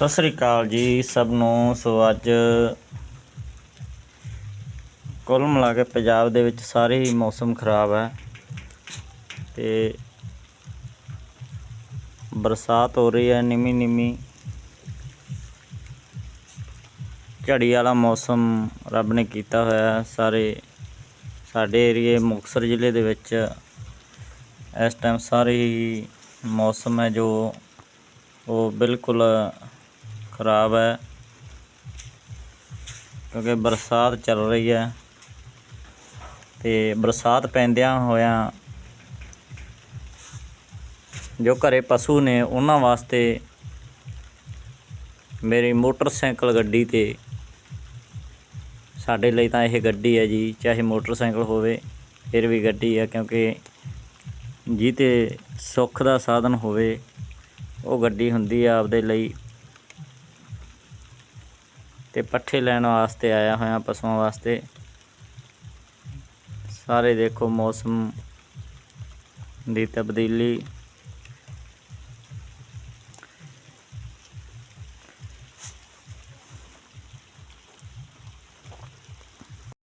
ਸਤਿ ਸ੍ਰੀ ਅਕਾਲ ਜੀ ਸਭ ਨੂੰ। ਸੋ ਅੱਜ ਕੁੱਲ ਮਿਲਾ ਕੇ ਪੰਜਾਬ ਦੇ ਵਿੱਚ ਸਾਰੇ ਹੀ ਮੌਸਮ ਖਰਾਬ ਹੈ ਤੇ ਬਰਸਾਤ ਹੋ ਰਹੀ ਹੈ, ਨਿਮੀ ਨਿਮੀ। ਝੜੀ ਵਾਲਾ ਮੌਸਮ ਰੱਬ ਨੇ ਕੀਤਾ ਹੋਇਆ ਸਾਰੇ ਸਾਡੇ ਏਰੀਏ ਮੁਕਤਸਰ ਜ਼ਿਲ੍ਹੇ ਦੇ ਵਿੱਚ ਇਸ ਟਾਈਮ ਸਾਰੇ ਹੀ ਮੌਸਮ ਹੈ ਜੋ ਉਹ ਬਿਲਕੁਲ ਖਰਾਬ ਹੈ। ਕਿਉਂਕਿ ਬਰਸਾਤ ਚੱਲ ਰਹੀ ਹੈ। ਤੇ ਬਰਸਾਤ ਪੈਂਦਿਆਂ ਹੋਇਆਂ ਜੋ ਘਰੇ ਪਸ਼ੂ ਨੇ, ਉਹਨਾਂ ਵਾਸਤੇ ਮੇਰੀ ਮੋਟਰਸਾਈਕਲ ਗੱਡੀ ਤੇ ਸਾਡੇ ਲਈ ਤਾਂ ਇਹ ਗੱਡੀ ਹੈ ਜੀ, ਚਾਹੇ ਮੋਟਰਸਾਈਕਲ ਹੋਵੇ, ਫਿਰ ਵੀ ਗੱਡੀ ਹੈ, ਕਿਉਂਕਿ ਜੀ ਤੇ ਸੁੱਖ ਦਾ ਸਾਧਨ ਹੋਵੇ, ਉਹ ਗੱਡੀ ਹੁੰਦੀ ਆ ਆਪਦੇ ਲਈ। ਤੇ ਪੱਠੇ ਲੈਣ ਵਾਸਤੇ ਆਇਆ ਹੋਇਆ ਪਸ਼ੂਆਂ ਵਾਸਤੇ। ਸਾਰੇ ਦੇਖੋ ਮੌਸਮ ਦੀ ਤਬਦੀਲੀ।